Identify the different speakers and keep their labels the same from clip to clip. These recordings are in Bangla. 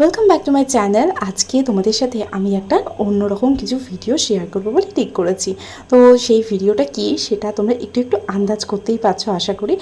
Speaker 1: Welcome back to my channel আজকে তোমাদের সাথে আমি একটা অন্যরকম কিছু ভিডিও শেয়ার করব বলে ঠিক করেছি। তো সেই ভিডিওটা কি সেটা তোমরা একটু একটু আন্দাজ করতেই পারছ আশা করি।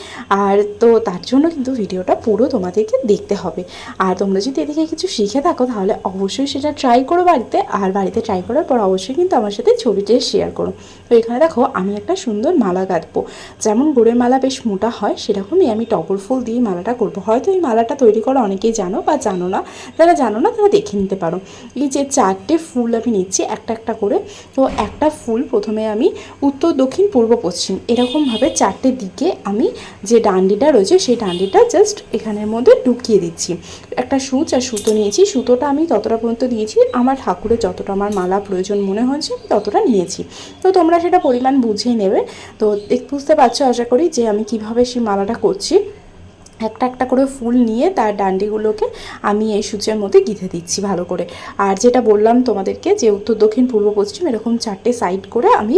Speaker 1: আর তো তার জন্য কিন্তু ভিডিওটা পুরো তোমাদেরকে দেখতে হবে। আর তোমরা যদি এদিকে কিছু শিখে থাকো তাহলে অবশ্যই সেটা ট্রাই করো বাড়িতে। আর বাড়িতে ট্রাই করার পর অবশ্যই কিন্তু আমার সাথে ছবিটা শেয়ার করো। তো এখানে দেখো, আমি একটা সুন্দর মালা গাঁথবো। যেমন গোড়ের মালা বেশ মোটা হয়, সেরকমই আমি টগর ফুল দিয়ে মালাটা করব। হয়তো এই মালাটা তৈরি করা অনেকেই জানো বা জানো না। যারা জানো না তারা দেখে নিতে পারো। এই যে চারটে ফুল আমি নিচ্ছি, একটা একটা করে, তো একটা ফুল প্রথমে আমি উত্তর, দক্ষিণ, পূর্ব, পশ্চিম, এরকমভাবে চারটে দিকে আমি যে ডান্ডিটা রয়েছে, সেই ডান্ডিটা জাস্ট এখানের মধ্যে ঢুকিয়ে দিচ্ছি। একটা সুচ আর সুতো নিয়েছি, সুতোটা আমি ততটা পর্যন্ত দিয়েছি, আমার ঠাকুরের যতটা আমার মালা প্রয়োজন মনে হয়েছে, আমি ততটা নিয়েছি। তো তোমরা সেটা পরিমাণ বুঝেই নেবে। তো বুঝতে পারছ, আশা করি যে আমি কীভাবে সেই মালাটা করছি। একটা একটা করে ফুল নিয়ে তার ডান্ডিগুলোকে আমি এই সূচের মধ্যে গিঁথে দিচ্ছি ভালো করে। আর যেটা বললাম তোমাদেরকে যে উত্তর দক্ষিণ পূর্ব পশ্চিম এরকম চারটে সাইড করে আমি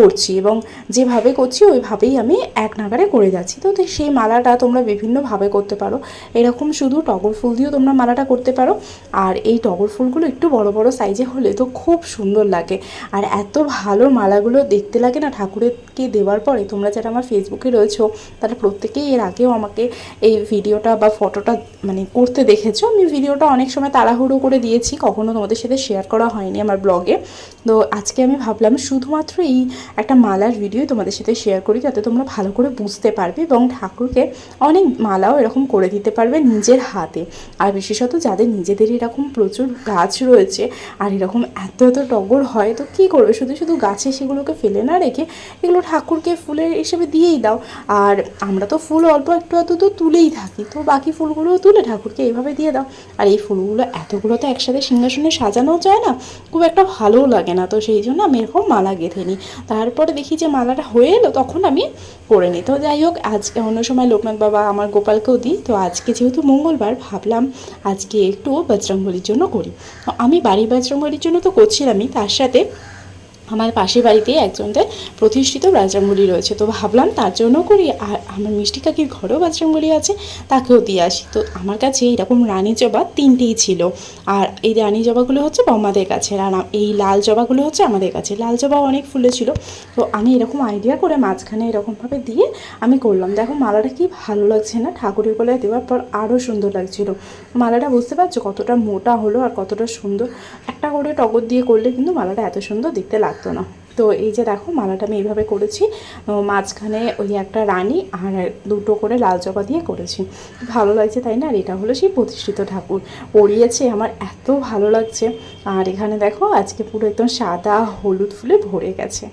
Speaker 1: করছি এবং যেভাবে করছি ওইভাবেই আমি এক নাগারে করে যাচ্ছি। তো সেই মালাটা তোমরা বিভিন্নভাবে করতে পারো। এরকম শুধু টগর ফুল দিয়েও তোমরা মালাটা করতে পারো। আর এই টগর ফুলগুলো একটু বড় বড় সাইজে হলে তো খুব সুন্দর লাগে। আর এত ভালো মালাগুলো দেখতে লাগে না ঠাকুরেরকে দেওয়ার পরে। তোমরা যারা আমার ফেসবুকে রয়েছো, তারা প্রত্যেকেই এর আগেও আমাকে এই ভিডিওটা বা ফটোটা মানে করতে দেখেছ। আমি ভিডিওটা অনেক সময় তাড়াহুড়ো করে দিয়েছি, কখনো তোমাদের সাথে শেয়ার করা হয়নি আমার ব্লগে। তো আজকে আমি ভাবলাম শুধুমাত্র এই একটা মালার ভিডিও তোমাদের সাথে শেয়ার করি যাতে তোমরা ভালো করে বুঝতে পারবে এবং ঠাকুরকে অনেক মালাও এরকম করে দিতে পারবে নিজের হাতে। আর বিশেষত যাদের নিজেদের এরকম প্রচুর গাছ রয়েছে আর এরকম এত এত টগর হয়, তো কী করবে? শুধু শুধু গাছে সেগুলোকে ফেলে না রেখে এগুলো ঠাকুরকে ফুলের হিসেবে দিয়েই দাও। আর আমরা তো ফুল অল্প একটু এত তো তুলেই থাকি, তো বাকি ফুলগুলোও তুলে ঠাকুরকে এইভাবে দিয়ে দাও। আর এই ফুলগুলো এতগুলো তো একসাথে সিংহাসনে সাজানো যায় না, খুব একটা ভালোও লাগে না, তো সেই জন্য আমি এরকম মালা গেঁথে নিই। তারপরে দেখি যে মালাটা হয়ে এলো, তখন আমি করে নিই। তো যাই হোক, আজকে অন্য সময় লোকনাথ বাবা আমার গোপালকেও দিই। তো আজকে যেহেতু মঙ্গলবার, ভাবলাম আজকে একটু বজরঙ্গলির জন্য করি। আমি বাড়ি বজরঙ্গলির জন্য তো করছিলামই, তার সাথে আমার পাশের বাড়িতে একজনদের প্রতিষ্ঠিত বাজরাঙ্গুলি রয়েছে। তো ভাবলাম তার জন্য করি। আর আমার মিষ্টি কাকির ঘরেও বাজরাঙ্গুলি আছে, তাকেও দিয়ে আসি। তো আমার কাছে এরকম রানী জবা তিনটেই ছিল। আর এই রানী জবাগুলো হচ্ছে বম্মাদের কাছে। আর এই লাল জবাগুলো হচ্ছে আমাদের কাছে। লাল জবা অনেক ফুলে ছিল। তো আমি এরকম আইডিয়া করে মাঝখানে এরকমভাবে দিয়ে আমি করলাম। দেখো মালাটা কি ভালো লাগছে না? ঠাকুরের গলায় দেওয়ার পর আরও সুন্দর লাগছিল। মালাটা বুঝতে পারছ কতটা মোটা হলো আর কতটা সুন্দর। একটা করে টগর দিয়ে করলে কিন্তু মালাটা এত সুন্দর দেখতে লাগতো না। তো এই যে দেখো, মালাটা আমি এইভাবে করেছি। মাঝখানে ওই একটা রানী আর দুটো করে লাল জবা দিয়ে করেছি। ভালো লাগছে তাই না? আর এটা হলো সেই প্রতিষ্ঠিত ঠাকুর। পরিয়েছে আমার এত ভালো লাগছে। আর এখানে দেখো, আজকে পুরো একদম সাদা হলুদ ফুলে ভরে গেছে।